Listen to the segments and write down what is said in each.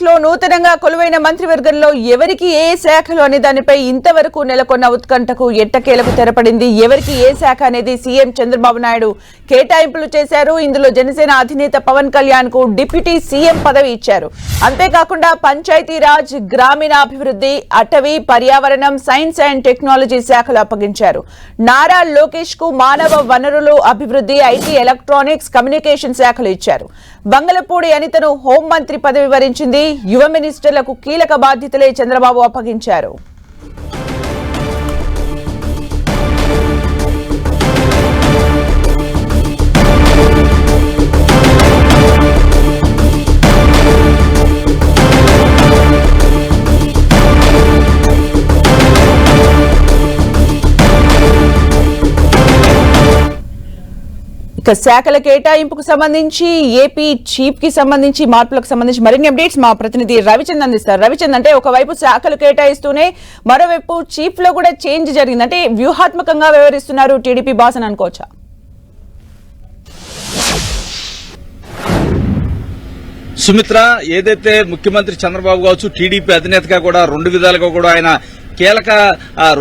లో నూతనంగా కొలువైన మంత్రివర్గంలో ఎవరికి ఏ శాఖలు అనే దానిపై ఇంతవరకు నెలకొన్న ఉత్కంఠకు ఎట్టకేలకు తెరపడింది? ఎవరికి ఏ శాఖ అనేది సీఎం చంద్రబాబు నాయుడు కేటాయింపులు చేశారు? ఇందులో జనసేన అధినేత పవన్ కళ్యాణ్కు డిప్యూటీ సీఎం పదవి ఇచ్చారు. అంతేకాకుండా పంచాయతీరాజ్ గ్రామీణాభివృద్ధి అటవీ పర్యావరణం సైన్స్ అండ్ టెక్నాలజీ శాఖలు అప్పగించారు. నారా లోకేష్కు మానవ వనరులు అభివృద్ధి ఐటీ ఎలక్ట్రానిక్స్ కమ్యూనికేషన్ శాఖలు ఇచ్చారు. బంగళపూడి అనితను హోంమంత్రి పదవి వరించింది. యువ మినిస్టర్లకు కీలక బాధ్యతలే చంద్రబాబు అప్పగించారు. ఇక శాఖల కేటాయింపుకు సంబంధించి ఏపీ చీఫ్కి సంబంధించి మార్పులకు సంబంధించి మరిన్ని అప్డేట్స్ మా ప్రతినిధి రవిచంద్ అందిస్తారు. రవిచంద్ అంటే ఒకవైపు శాఖలు కేటాయిస్తూనే మరోవైపు చీఫ్లో కూడా చేంజ్ జరిగింది. అంటే వ్యూహాత్మకంగా వ్యవహరిస్తున్నారు టీడీపీ బాస్ అని అనుకోవచ్చా? సుమిత్ర ఏదైతే ముఖ్యమంత్రి చంద్రబాబు కావచ్చు టీడీపీ అధినేతగా కూడా రెండు విధాలుగా కూడా ఆయన కీలక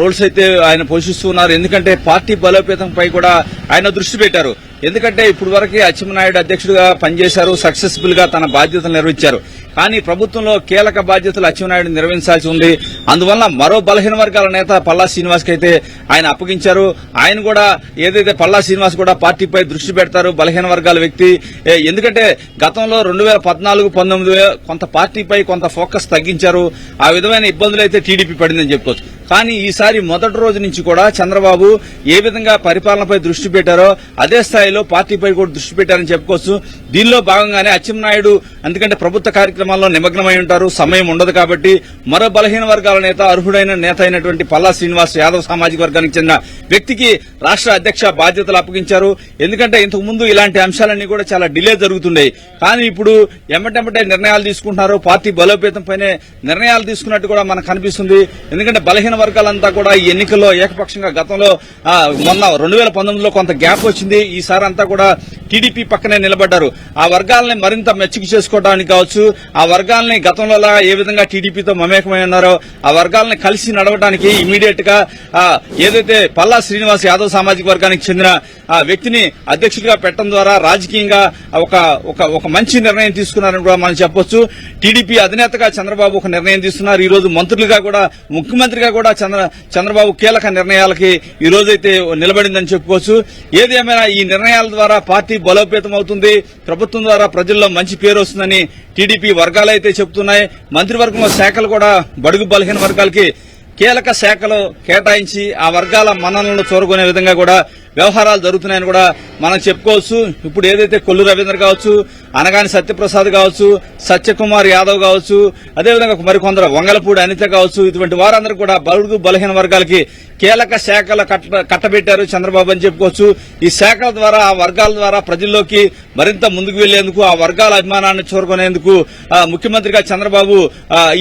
రోల్స్ అయితే ఆయన పోషిస్తున్నారు ఎందుకంటే పార్టీ బలోపేతంపై కూడా ఆయన దృష్టి పెట్టారు. ఎందుకంటే ఇప్పుడు వరకు అచ్చెన్నాయుడు అధ్యక్షుడిగా పనిచేశారు సక్సెస్ఫుల్గా తన బాధ్యతలు నిర్వహించారు. కానీ ప్రభుత్వంలో కీలక బాధ్యతలు అచ్చెన్నాయుడు నిర్వహించాల్సి ఉంది. అందువల్ల మరో బలహీన వర్గాల నేత పల్లా శ్రీనివాస్ అయితే ఆయన అప్పగించారు. ఆయన కూడా ఏదైతే పల్లా శ్రీనివాస్ కూడా పార్టీపై దృష్టి పెడతారు బలహీన వర్గాల వ్యక్తి. ఎందుకంటే గతంలో రెండు వేల పద్నాలుగు పంతొమ్మిది కొంత పార్టీపై కొంత ఫోకస్ తగ్గించారు. ఆ విధమైన ఇబ్బందులు అయితే టీడీపీ పడిందని చెప్పుకోవచ్చు. కానీ ఈసారి మొదటి రోజు నుంచి కూడా చంద్రబాబు ఏ విధంగా పరిపాలనపై దృష్టి పెట్టారో అదే స్థాయిలో పార్టీపై కూడా దృష్టి పెట్టారని చెప్పుకోవచ్చు. దీనిలో భాగంగానే అచ్చెన్నాయుడు ఎందుకంటే ప్రభుత్వ కార్యక్రమాల్లో నిమగ్నమై ఉంటారు సమయం ఉండదు కాబట్టి మరో బలహీన వర్గాల నేత అర్హుడైన నేత అయినటువంటి పల్లా శ్రీనివాస్ యాదవ్ సామాజిక వర్గానికి చెందిన వ్యక్తికి రాష్ట్ర అధ్యక్ష బాధ్యతలు అప్పగించారు. ఎందుకంటే ఇంతకు ముందు ఇలాంటి అంశాలన్నీ కూడా చాలా డిలే జరుగుతున్నాయి కానీ ఇప్పుడు ఎమ్మటెమ్మటే నిర్ణయాలు తీసుకుంటున్నారు. పార్టీ బలోపేతం పైనే నిర్ణయాలు తీసుకున్నట్టు కూడా మనకు కనిపిస్తుంది ఎందుకంటే బలహీన వర్గాలంతా కూడా ఈ ఎన్నికల్లో ఏకపక్షంగా గతంలో మొన్న రెండు వేల పంతొమ్మిదిలో కొంత గ్యాప్ వచ్చింది. ఈసారి అంతా కూడా టీడీపీ పక్కనే నిలబడ్డారు. ఆ వర్గాలని మరింత మెచ్చుకు చేసుకోవడానికి కావచ్చు ఆ వర్గాలని గతంలో ఏ విధంగా టీడీపీతో మమేకమై ఉన్నారో ఆ వర్గాలని కలిసి నడవడానికి ఇమీడియట్గా ఏదైతే పల్లా శ్రీనివాస్ యాదవ్ సామాజిక వర్గానికి చెందిన ఆ వ్యక్తిని అధ్యక్షుడిగా పెట్టడం ద్వారా రాజకీయంగా ఒక ఒక ఒక మంచి నిర్ణయం తీసుకున్నారని కూడా మనం చెప్పొచ్చు. టీడీపీ అధినేతగా చంద్రబాబు ఒక నిర్ణయం తీసుకున్నారు. ఈ రోజు మంత్రులుగా కూడా ముఖ్యమంత్రిగా కూడా చంద్ర చంద్రబాబు కీలక నిర్ణయాలకి ఈ రోజైతే నిలబడిందని చెప్పుకోవచ్చు. ఏదేమైనా ఈ నిర్ణయాల ద్వారా పార్టీ బలోపేతం అవుతుంది ప్రభుత్వం ద్వారా ప్రజల్లో మంచి పేరు వస్తుందని టీడీపీ వర్గాలు అయితే చెబుతున్నాయి. మంత్రివర్గంలో శాఖలు కూడా బడుగు బలహీన వర్గాలకి కీలక శాఖలు కేటాయించి ఆ వర్గాల మన్ననలను చూరుకునే విధంగా కూడా వ్యవహారాలు జరుగుతున్నాయని కూడా మనం చెప్పుకోవచ్చు. ఇప్పుడు ఏదైతే కొల్లు రవీంద్ర కావచ్చు అనగాని సత్యప్రసాద్ కావచ్చు సత్యకుమార్ యాదవ్ కావచ్చు అదేవిధంగా మరికొందరు వంగలపూడి అనిత కావచ్చు ఇటువంటి వారందరూ కూడా బలుడు బలహీన వర్గాలకి కీలక శాఖలు కట్ట కట్టబెట్టారు చంద్రబాబు అని చెప్పుకోవచ్చు. ఈ శాఖల ద్వారా ఆ వర్గాల ద్వారా ప్రజల్లోకి మరింత ముందుకు వెళ్ళేందుకు ఆ వర్గాల అభిమానాన్ని చూరుకునేందుకు ముఖ్యమంత్రిగా చంద్రబాబు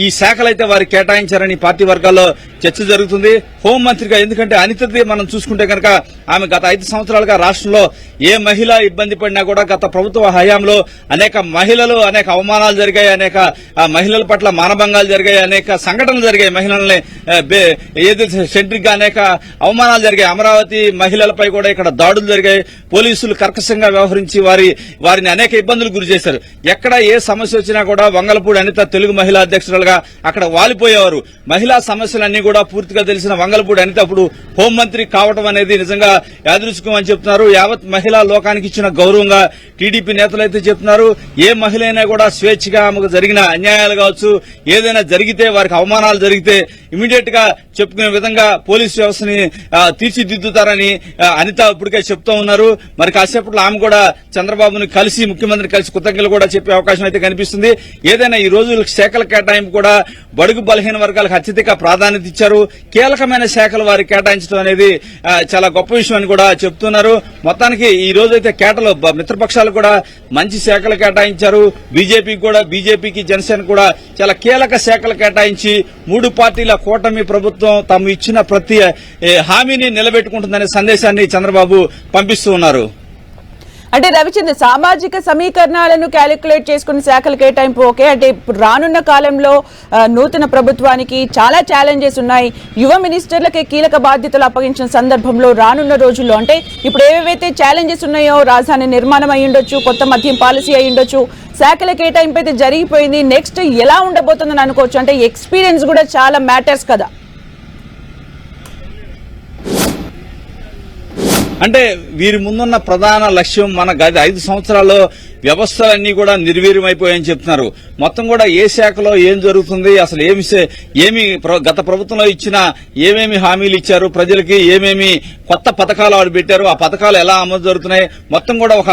ఈ శాఖలైతే వారు కేటాయించారని పార్టీ వర్గాల్లో చర్చ జరుగుతుంది. హోంమంత్రిగా ఎందుకంటే అనితది మనం చూసుకుంటే కనుక ఆమె గత ఐదు సంవత్సరాలుగా రాష్ట్రంలో ఏ మహిళ ఇబ్బంది పడినా కూడా గత ప్రభుత్వ హయాంలో అనేక మహిళలు అనేక అవమానాలు జరిగాయి అనేక మహిళల పట్ల మానభంగాలు జరిగాయి అనేక సంఘటనలు జరిగాయి. మహిళల్ని ఏది సెంట్రిక్గా సెంట్రిక్గా అనేక అవమానాలు జరిగాయి. అమరావతి మహిళలపై కూడా ఇక్కడ దాడులు జరిగాయి. పోలీసులు కర్కశంగా వ్యవహరించి వారి వారిని అనేక ఇబ్బందులు గురి చేశారు. ఎక్కడ ఏ సమస్య వచ్చినా కూడా వంగలపూడి అనిత తెలుగు మహిళా అధ్యక్షురాలుగా అక్కడ వాలిపోయేవారు. మహిళా సమస్యలన్నీ కూడా పూర్తిగా తెలిసిన వంగలపూడి అనిత అప్పుడు హోంమంత్రి కావడం అనేది నిజంగా యాదృచ్ఛికం అని చెప్తున్నారు. యావత్ మహిళా లోకానికి ఇచ్చిన గౌరవంగా టీడీపీ నేతలు అయితే చేస్తున్నారు ఏ మహిళ అయినా కూడా స్వేచ్ఛగా ఆమెకు జరిగిన అన్యాయాలు కావచ్చు ఏదైనా జరిగితే వారికి అవమానాలు జరిగితే ఇమీడియట్గా చెప్పుకునే విధంగా పోలీసు వ్యవస్థని తీర్చిదిద్దుతారని అనిత ఇప్పటికే చెప్తూ ఉన్నారు. మరి కాసేపట్లో ఆమె కూడా చంద్రబాబును కలిసి ముఖ్యమంత్రి కలిసి కృతజ్ఞతలు కూడా చెప్పే అవకాశం అయితే కనిపిస్తుంది. ఏదైనా ఈ రోజు శాఖల కేటాయింపు కూడా బడుగు బలహీన వర్గాలకు అత్యధిక ప్రాధాన్యత ఇచ్చారు. కీలకమైన శాఖలు వారికి కేటాయించడం అనేది చాలా గొప్ప విషయం అని కూడా చెప్తున్నారు. మొత్తానికి ఈ రోజు అయితే కేటలు మిత్రపక్షాలు కూడా మంచి శాఖ శాఖలు కేటాయించారు. బీజేపీకి కూడా బీజేపీకి జనసేన కూడా చాలా కీలక శాఖలు కేటాయించి మూడు పార్టీల కూటమి ప్రభుత్వం తాము ఇచ్చిన ప్రతి హామీని నిలబెట్టుకుంటుందనే సందేశాన్ని చంద్రబాబు పంపిస్తూ ఉన్నారు. అంటే రవిచంద్ర సామాజిక సమీకరణాలను క్యాలిక్యులేట్ చేసుకుని శాఖల కేటాయింపు ఓకే. అంటే ఇప్పుడు రానున్న కాలంలో నూతన ప్రభుత్వానికి చాలా ఛాలెంజెస్ ఉన్నాయి. యువ మినిస్టర్లకే కీలక బాధ్యతలు అప్పగించిన సందర్భంలో రానున్న రోజుల్లో అంటే ఇప్పుడు ఏవేవైతే ఛాలెంజెస్ ఉన్నాయో రాజధాని నిర్మాణం అయి ఉండొచ్చు కొత్త మద్యం పాలసీ అయి ఉండొచ్చు శాఖల కేటాయింపు అయితే జరిగిపోయింది. నెక్స్ట్ ఎలా ఉండబోతుందని అనుకోవచ్చు. అంటే ఎక్స్పీరియన్స్ కూడా చాలా మ్యాటర్స్ కదా. అంటే వీరి ముందున్న ప్రధాన లక్ష్యం మన గత ఐదు సంవత్సరాల్లో వ్యవస్థలన్నీ కూడా నిర్వీర్యమైపోయాయని చెప్తున్నారు. మొత్తం కూడా ఏ శాఖలో ఏం జరుగుతుంది? అసలు ఏమి ఏమి గత ప్రభుత్వంలో ఇచ్చిన ఏమేమి హామీలు ఇచ్చారు? ప్రజలకి ఏమేమి కొత్త పథకాలు ఆవిడ పెట్టారు? ఆ పథకాలు ఎలా అమలు జరుగుతున్నాయి? మొత్తం కూడా ఒక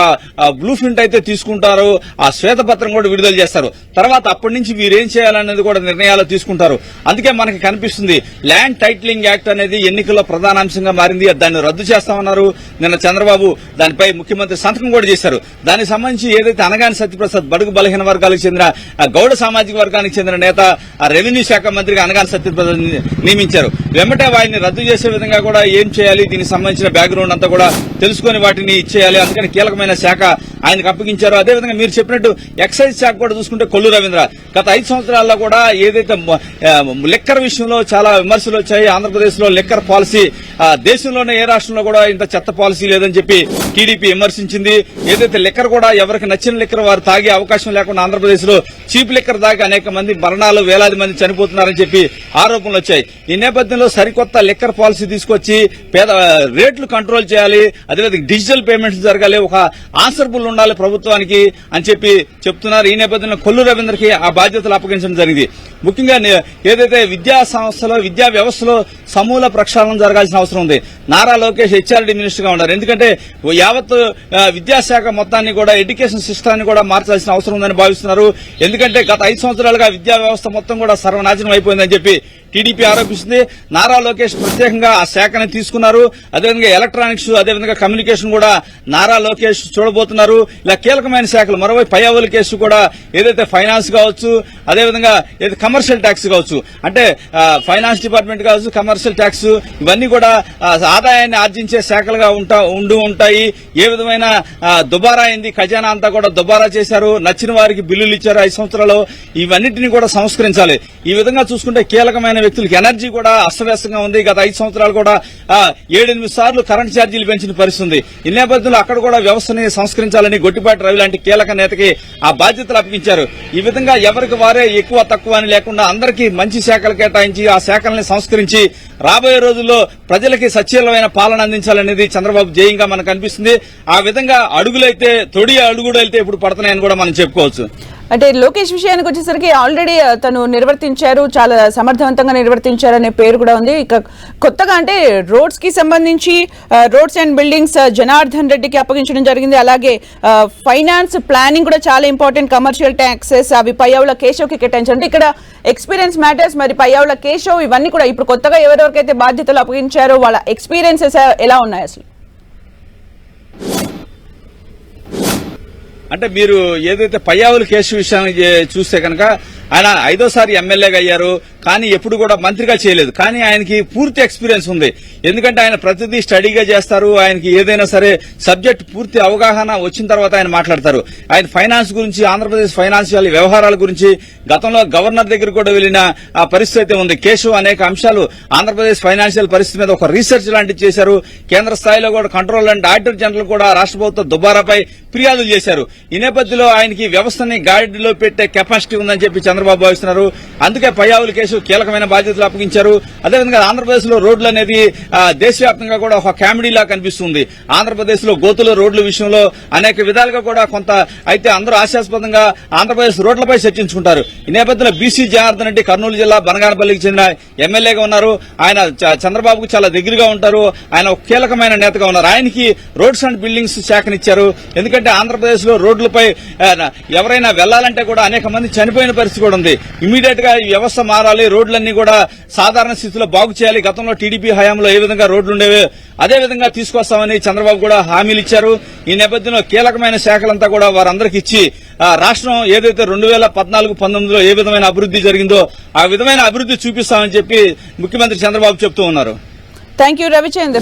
బ్లూ ప్రింట్ అయితే తీసుకుంటారు. ఆ శ్వేతపత్రం కూడా విడుదల చేస్తారు. తర్వాత అప్పటి నుంచి వీరేం చేయాలనేది కూడా నిర్ణయాలు తీసుకుంటారు. అందుకే మనకి కనిపిస్తుంది ల్యాండ్ టైటిలింగ్ యాక్ట్ అనేది ఎన్నికల్లో ప్రధాన అంశంగా మారింది దాన్ని రద్దు చేస్తామన్నారు. నిన్న చంద్రబాబు దానిపై ముఖ్యమంత్రి సంతకం కూడా చేశారు. దానికి సంబంధించి ఏదైతే అనగాని సత్యప్రసాద్ బడుగు బలహీన వర్గాలకు చెందిన గౌడ సామాజిక వర్గానికి చెందిన నేత రెవెన్యూ శాఖ మంత్రిగా అనగాని సత్యప్రసాద్ నియమించారు. వెంబటే వారిని రద్దు చేసే విధంగా కూడా ఏం చేయాలి? దీనికి సంబంధించిన బ్యాక్గ్రౌండ్ అంతా కూడా తెలుసుకొని వాటిని ఇచ్చేయాలి అందుకని కీలకమైన శాఖ ఆయనకు అప్పగించారు. అదేవిధంగా మీరు చెప్పినట్టు ఎక్సైజ్ శాఖ కూడా చూసుకుంటే కొల్లు రవీంద్ర. గత ఐదు సంవత్సరాల్లో కూడా ఏదైతే లిక్కర్ విషయంలో చాలా విమర్శలు వచ్చాయి. ఆంధ్రప్రదేశ్లో లిక్కర్ పాలసీ ఆ, దేశంలోనే ఏ రాష్ట్రంలో కూడా ఇంత చెత్త పాలసీ లేదని చెప్పి టీడీపీ విమర్శించింది. ఏదైతే లిక్కర్ కూడా ఎవరికి నచ్చిన లిక్కర్ వారు తాగే అవకాశం లేకుండా ఆంధ్రప్రదేశ్లో చీప్ లిక్కర్ దాకా అనేక మంది మరణాలు వేలాది మంది చనిపోతున్నారని చెప్పి ఆరోపణలు వచ్చాయి. ఈ నేపథ్యంలో సరికొత్త లిక్కర్ పాలసీ తీసుకొచ్చి పేద రేట్లు కంట్రోల్ చేయాలి అదేవిధంగా డిజిటల్ పేమెంట్స్ జరగాలి ఒక ఆన్సర్బుల్ ఉండాలి ప్రభుత్వానికి అని చెప్పి చెప్తున్నారు. ఈ నేపథ్యంలో కొల్లు రవీంద్రకి ఆ బాధ్యతలు అప్పగించడం జరిగింది. ముఖ్యంగా ఏదైతే విద్యా సంస్థలో విద్యా వ్యవస్థలో సమూల ప్రక్షాళన జరగాల్సిన అవసరం ఉంది. నారా లోకేష్ హెచ్ఆర్డీ మినిస్టర్గా ఉన్నారు. ఎందుకంటే ఓ యావత్ విద్యాశాఖ మొత్తాన్ని కూడా ఎడ్యుకేషన్ సిస్టాన్ని కూడా మార్చాల్సిన అవసరం ఉందని భావిస్తున్నారు. ఎందుకంటే గత ఐదు సంవత్సరాలుగా విద్యా వ్యవస్థ మొత్తం కూడా సర్వనాశనం అయిపోయిందని చెప్పి టీడీపీ ఆరోపిస్తుంది. నారా లోకేష్ ప్రత్యేకంగా ఆ శాఖని తీసుకున్నారు. అదేవిధంగా ఎలక్ట్రానిక్స్ అదేవిధంగా కమ్యూనికేషన్ కూడా నారా లోకేష్ చూడబోతున్నారు. ఇలా కీలకమైన శాఖలు మరోవైపు పయ్యావుల కేసు కూడా ఏదైతే ఫైనాన్స్ కావచ్చు అదేవిధంగా ఏదైతే కమర్షియల్ ట్యాక్స్ కావచ్చు అంటే ఫైనాన్స్ డిపార్ట్మెంట్ కావచ్చు కమర్షియల్ ట్యాక్స్ ఇవన్నీ కూడా ఆదాయాన్ని ఆర్జించే శాఖలుగా ఉంటా ఉండి ఉంటాయి. ఏ విధమైన దుబారా అయింది ఖజానా అంతా కూడా దుబారా చేశారు. నచ్చిన వారికి బిల్లులు ఇచ్చారు ఐదు సంవత్సరాలు ఇవన్నింటినీ కూడా సంస్కరించాలి. ఈ విధంగా చూసుకుంటే కీలకమైన వ్యక్తులకు ఎనర్జీ కూడా అస్తవ్యస్తంగా ఉంది. గత ఐదు సంవత్సరాలు కూడా ఏడెనిమిది సార్లు కరెంట్ ఛార్జీలు పెంచిన పరిస్థితి ఈ నేపథ్యంలో అక్కడ కూడా వ్యవస్థని సంస్కరించాలని గొట్టిపాటి రవి లాంటి కీలక నేతకి ఆ బాధ్యతలు అప్పగించారు. ఈ విధంగా ఎవరికి వారే ఎక్కువ తక్కువ అని లేకుండా అందరికీ మంచి శాఖలు కేటాయించి ఆ శాఖల్ని సంస్కరించి రాబోయే రోజుల్లో ప్రజలకి సచీలమైన పాలన అందించాలనేది చంద్రబాబు జయంగా మనకు అనిపిస్తుంది. ఆ విధంగా అడుగులైతే తొడి అడుగుడైతే ఇప్పుడు పడుతున్నాయని కూడా మనం చెప్పుకోవచ్చు. అంటే లోకేష్ విషయానికి వచ్చేసరికి ఆల్రెడీ తను నిర్వర్తించారు చాలా సమర్థవంతంగా నిర్వర్తించారు అనే పేరు కూడా ఉంది. ఇక కొత్తగా అంటే రోడ్స్కి సంబంధించి రోడ్స్ అండ్ బిల్డింగ్స్ జనార్దన్ రెడ్డికి అప్పగించడం జరిగింది. అలాగే ఫైనాన్స్ ప్లానింగ్ కూడా చాలా ఇంపార్టెంట్. కమర్షియల్ ట్యాక్సెస్ అవి పయ్యావుల కేశవ్కి కేటాయించారు. అంటే ఇక్కడ ఎక్స్పీరియన్స్ మ్యాటర్స్ మరి పయ్యావుల కేశవ్ ఇవన్నీ కూడా ఇప్పుడు కొత్తగా ఎవరెవరికైతే బాధ్యతలు అప్పగించారో వాళ్ళ ఎక్స్పీరియన్సెస్ ఎలా ఉన్నాయి అసలు? అంటే మీరు ఏదైతే పయ్యావుల కేసు విషయాన్ని చూస్తే కనుక ఆయన ఐదోసారి ఎమ్మెల్యేగా అయ్యారు. కానీ ఎప్పుడు కూడా మంత్రిగా చేయలేదు. కానీ ఆయనకి పూర్తి ఎక్స్పీరియన్స్ ఉంది. ఎందుకంటే ఆయన ప్రతిదీ స్టడీగా చేస్తారు. ఆయనకి ఏదైనా సరే సబ్జెక్ట్ పూర్తి అవగాహన వచ్చిన తర్వాత ఆయన మాట్లాడతారు. ఆయన ఫైనాన్స్ గురించి ఆంధ్రప్రదేశ్ ఫైనాన్షియల్ వ్యవహారాల గురించి గతంలో గవర్నర్ దగ్గర కూడా వెళ్ళిన ఆ పరిస్థితి అయితే ఉంది. కేశవ్ అనేక అంశాలు ఆంధ్రప్రదేశ్ ఫైనాన్షియల్ పరిస్థితి మీద ఒక రీసెర్చ్ లాంటివి చేశారు. కేంద్ర స్థాయిలో కూడా కంట్రోల్ అండ్ ఆడిటర్ జనరల్ కూడా రాష్ట్ర ప్రభుత్వ దుబారాపై ఫిర్యాదులు చేశారు. ఈ నేపథ్యంలో ఆయనకి వ్యవస్థని గాడిలో పెట్టే కెపాసిటీ ఉందని చెప్పి చంద్రబాబు భావిస్తున్నారు. అందుకే పయ్యావుల కేసు కీలకమైన బాధ్యతలు అప్పగించారు. అదేవిధంగా ఆంధ్రప్రదేశ్లో రోడ్లు అనేది దేశవ్యాప్తంగా కూడా ఒక కామెడీలా కనిపిస్తుంది. ఆంధ్రప్రదేశ్లో గోతుల రోడ్ల విషయంలో అనేక విధాలుగా కూడా కొంత అయితే అందరూ ఆశాస్పదంగా ఆంధ్రప్రదేశ్ రోడ్లపై చర్చించుకుంటారు. ఈ నేపథ్యంలో బీసీ జనార్దన్ రెడ్డి కర్నూలు జిల్లా బనగానపల్లికి చెందిన ఎమ్మెల్యేగా ఉన్నారు. ఆయన చంద్రబాబుకు చాలా దగ్గరగా ఉంటారు. ఆయన ఒక కీలకమైన నేతగా ఉన్నారు. ఆయనకి రోడ్స్ అండ్ బిల్డింగ్స్ శాఖనిచ్చారు. ఎందుకంటే ఆంధ్రప్రదేశ్లో రోడ్లపై ఎవరైనా వెళ్ళాలంటే కూడా అనేక మంది చనిపోయిన పరిస్థితి కూడా ఉంది. ఇమీడియట్గా ఈ వ్యవస్థ మారాలి. రోడ్లన్నీ కూడా సాధారణ స్థితిలో బాగు చేయాలి. గతంలో టీడీపీ హయాంలో ఏ విధంగా రోడ్లు ఉండేవి అదే విధంగా తీసుకొస్తామని చంద్రబాబు కూడా హామీలు ఇచ్చారు. ఈ నేపథ్యంలో కీలకమైన శాఖలంతా కూడా వారందరికి ఇచ్చి ఆ, రాష్ట్రం ఏదైతే రెండు వేల పద్నాలుగు పంతొమ్మిదిలో ఏ విధమైన అభివృద్ధి జరిగిందో ఆ విధమైన అభివృద్ధి చూపిస్తామని చెప్పి ముఖ్యమంత్రి చంద్రబాబు చెప్తూ ఉన్నారు. Thank you Ravichandra